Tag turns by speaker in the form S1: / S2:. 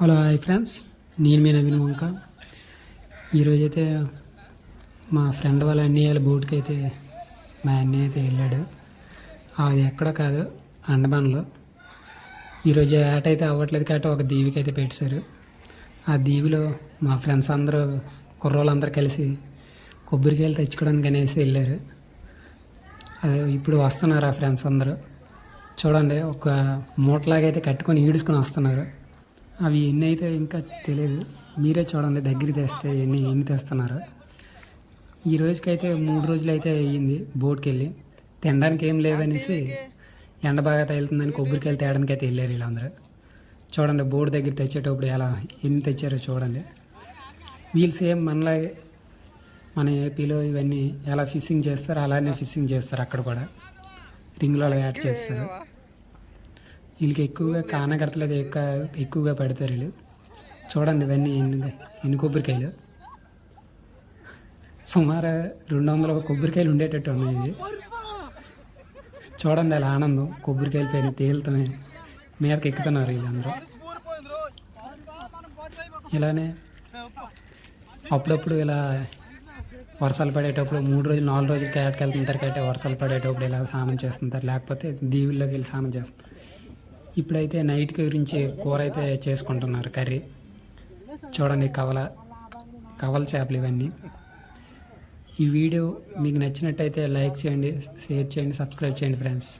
S1: Hello hi friends. నేను మీ నవీన్ వంక. ఈరోజైతే మా ఫ్రెండ్ వాళ్ళ అన్నయ్య బోట్కి అయితే మా అన్నయ్య అయితే వెళ్ళాడు. అది ఎక్కడ కాదు అండమాన్లో. ఈరోజు ఆట అయితే అవ్వట్లేదు కాబట్టి ఒక దీవికి అయితే పెట్టారు. ఆ దీవిలో మా ఫ్రెండ్స్ అందరూ కుర్రోళ్ళందరూ కలిసి కొబ్బరికాయలు తెచ్చుకోవడానికి అనేసి వెళ్ళారు. అదే ఇప్పుడు వస్తున్నారు ఆ ఫ్రెండ్స్ అందరూ. చూడండి ఒక మూటలాగా అయితే కట్టుకొని ఈడుచుకొని వస్తున్నారు. అవి ఎన్ని అయితే ఇంకా తెలియదు మీరే చూడండి దగ్గర తెస్తే ఎన్ని ఎన్ని తెస్తున్నారు. ఈ రోజుకైతే మూడు రోజులు అయితే అయ్యింది బోట్కి వెళ్ళి తినడానికి ఏం లేదనేసి ఎండ బాగా తగులుతుందని కొబ్బరికాయలు తేయడానికి అయితే వెళ్ళారు వీళ్ళందరూ. చూడండి బోర్డు దగ్గర తెచ్చేటప్పుడు ఎలా ఎన్ని తెచ్చారో చూడండి. వీళ్ళు సేమ్ మనలాగే మన ఏపీలో ఇవన్నీ ఎలా ఫిషింగ్ చేస్తారో అలానే ఫిషింగ్ చేస్తారు అక్కడ కూడా. రింగ్లో అలా యాడ్ చేస్తారు. వీళ్ళకి ఎక్కువగా కానగడతలేదు ఎక్క ఎక్కువగా పెడతారు వీళ్ళు. చూడండి ఇవన్నీ ఎన్ని ఎన్ని కొబ్బరికాయలు. సుమారు రెండు వందల కొబ్బరికాయలు ఉండేటట్టు ఉన్నాయి చూడండి అలా ఆనందం. కొబ్బరికాయలు పైన తేలుతున్నాయి మీదకి ఎక్కుతున్నారు వీళ్ళందరూ. ఇలానే అప్పుడప్పుడు ఇలా వర్షాలు పడేటప్పుడు మూడు రోజులు నాలుగు రోజులు కేటకి వెళ్తుంటారు కాబట్టి వర్షాలు పడేటప్పుడు ఇలా స్నానం చేస్తుంటారు. లేకపోతే దీవుల్లోకి వెళ్ళి స్నానం చేస్తారు. ఇప్పుడైతే నైట్ గురించి కూర అయితే చేసుకుంటున్నారు కర్రీ. చూడండి కవల కవల చేపలు ఇవన్నీ. ఈ వీడియో మీకు నచ్చినట్టయితే లైక్ చేయండి షేర్ చేయండి సబ్స్క్రైబ్ చేయండి ఫ్రెండ్స్.